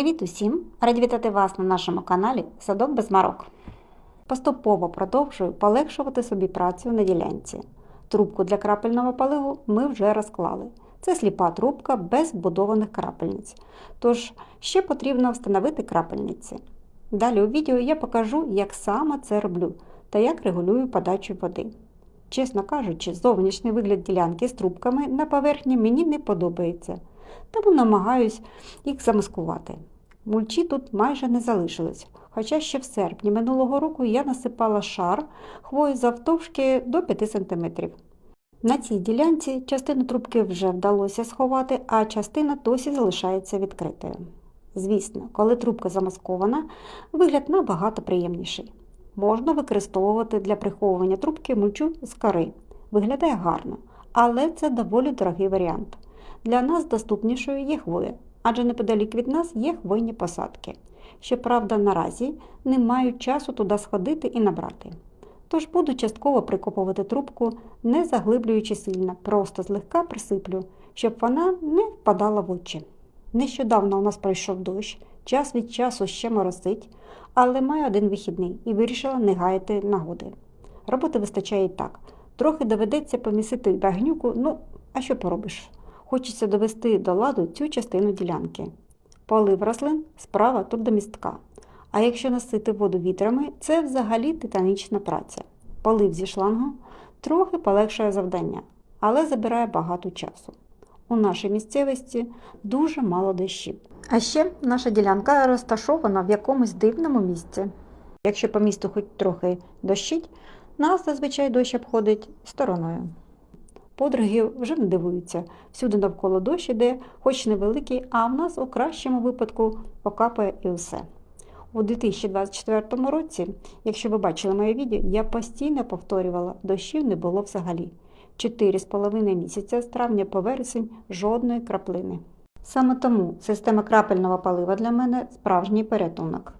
Привіт усім! Раді вітати вас на нашому каналі Садок без марок. Поступово продовжую полегшувати собі працю на ділянці. Трубку для крапельного поливу ми вже розклали. Це сліпа трубка без вбудованих крапельниць. Тож ще потрібно встановити крапельниці. Далі у відео я покажу, як саме це роблю та як регулюю подачу води. Чесно кажучи, зовнішній вигляд ділянки з трубками на поверхні мені не подобається, тому намагаюсь їх замаскувати. Мульчі тут майже не залишилось, хоча ще в серпні минулого року я насипала шар хвої завтовшки до 5 см. На цій ділянці частину трубки вже вдалося сховати, а частина досі залишається відкритою. Звісно, коли трубка замаскована, вигляд набагато приємніший. Можна використовувати для приховування трубки мульчу з кори. Виглядає гарно, але це доволі дорогий варіант. Для нас доступнішою є хвоя, адже неподалік від нас є хвойні посадки. Щоправда, наразі не маю часу туди сходити і набрати. Тож буду частково прикопувати трубку, не заглиблюючи сильно, просто злегка присиплю, щоб вона не впадала в очі. Нещодавно у нас пройшов дощ, час від часу ще моросить, але маю один вихідний і вирішила не гаяти нагоди. Роботи вистачає і так. Трохи доведеться помісити багнюку, ну, а що поробиш? Хочеться довести до ладу цю частину ділянки. Полив рослин справа тут до містка. А якщо носити воду вітрами, це взагалі титанічна праця. Полив зі шлангу трохи полегшує завдання, але забирає багато часу. У нашій місцевості дуже мало дощів. А ще наша ділянка розташована в якомусь дивному місці. Якщо по місту хоч трохи дощить, нас зазвичай дощ обходить стороною. Подруги вже не дивуються, всюди навколо дощ іде, хоч невеликий, а в нас у кращому випадку покапає і все. У 2024 році, якщо ви бачили моє відео, я постійно повторювала, дощів не було взагалі. Чотири з половиною місяця з травня по вересень жодної краплини. Саме тому система крапельного полива для мене справжній порятунок.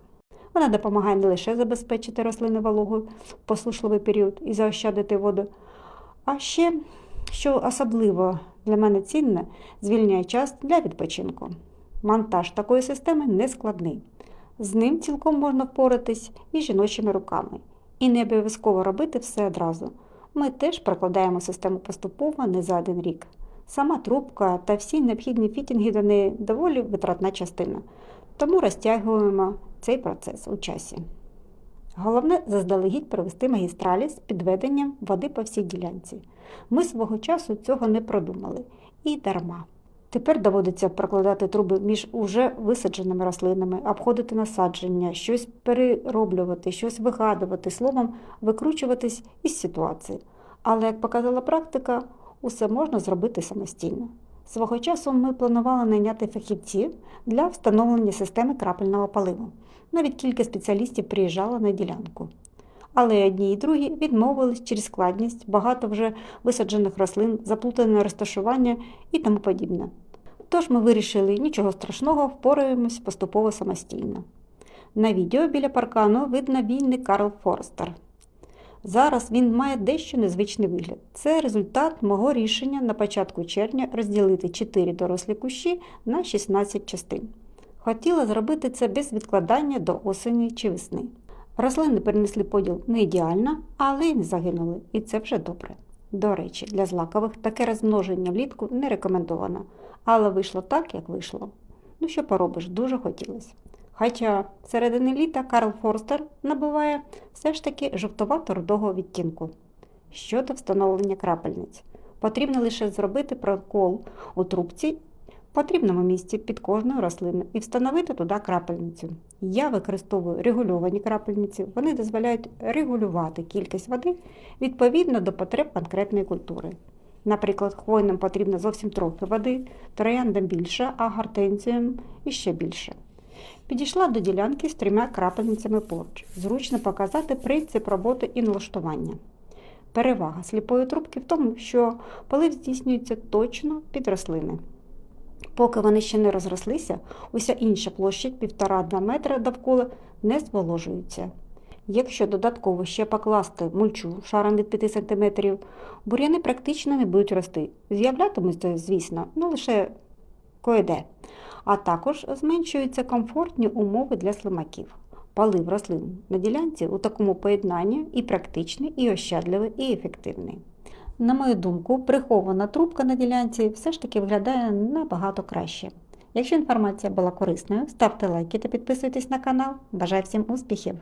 Вона допомагає не лише забезпечити рослини вологою в посушливий період і заощадити воду, а ще, що особливо для мене цінне, звільняє час для відпочинку. Монтаж такої системи не складний. З ним цілком можна впоратись і жіночими руками. І не обов'язково робити все одразу. Ми теж прокладаємо систему поступово не за один рік. Сама трубка та всі необхідні фітінги до неї доволі витратна частина, тому розтягуємо цей процес у часі. Головне заздалегідь провести магістралі з підведенням води по всій ділянці. Ми свого часу цього не продумали і дарма. Тепер доводиться прокладати труби між уже висадженими рослинами, обходити насадження, щось перероблювати, щось вигадувати, словом, викручуватись із ситуації. Але, як показала практика, усе можна зробити самостійно. Свого часу ми планували найняти фахівців для встановлення системи крапельного поливу. Навіть кілька спеціалістів приїжджало на ділянку. Але одні і другі відмовились через складність, багато вже висаджених рослин, заплутане розташування і тому подібне. Тож ми вирішили нічого страшного, впораємось поступово самостійно. На відео біля паркану видно вільний Карл Форстер. Зараз він має дещо незвичний вигляд. Це результат мого рішення на початку червня розділити 4 дорослі кущі на 16 частин. Хотіла зробити це без відкладання до осені чи весни. Рослини перенесли поділ не ідеально, але й не загинули, і це вже добре. До речі, для злакових таке розмноження влітку не рекомендовано, але вийшло так, як вийшло. Ну що поробиш, дуже хотілося. Хоча середини літа Карл Форстер набуває все ж таки жовтувато-рудого відтінку. Щодо встановлення крапельниць, потрібно лише зробити прокол у трубці в потрібному місці під кожною рослиною і встановити туди крапельницю. Я використовую регульовані крапельниці, вони дозволяють регулювати кількість води відповідно до потреб конкретної культури. Наприклад, хвойним потрібно зовсім трохи води, трояндам більше, а гортензіям іще більше. Підійшла до ділянки з трьома крапельницями поруч. Зручно показати принцип роботи і налаштування. Перевага сліпої трубки в тому, що полив здійснюється точно під рослини. Поки вони ще не розрослися, уся інша площа 1,5-2 метри довкола не зволожується. Якщо додатково ще покласти мульчу шаром від 5 см, бур'яни практично не будуть рости. З'являтимуться, звісно, ну лише коїде. А також зменшуються комфортні умови для слимаків. Палив рослин на ділянці у такому поєднанні і практичний, і ощадливий, і ефективний. На мою думку, прихована трубка на ділянці все ж таки виглядає набагато краще. Якщо інформація була корисною, ставте лайки та підписуйтесь на канал. Бажаю всім успіхів!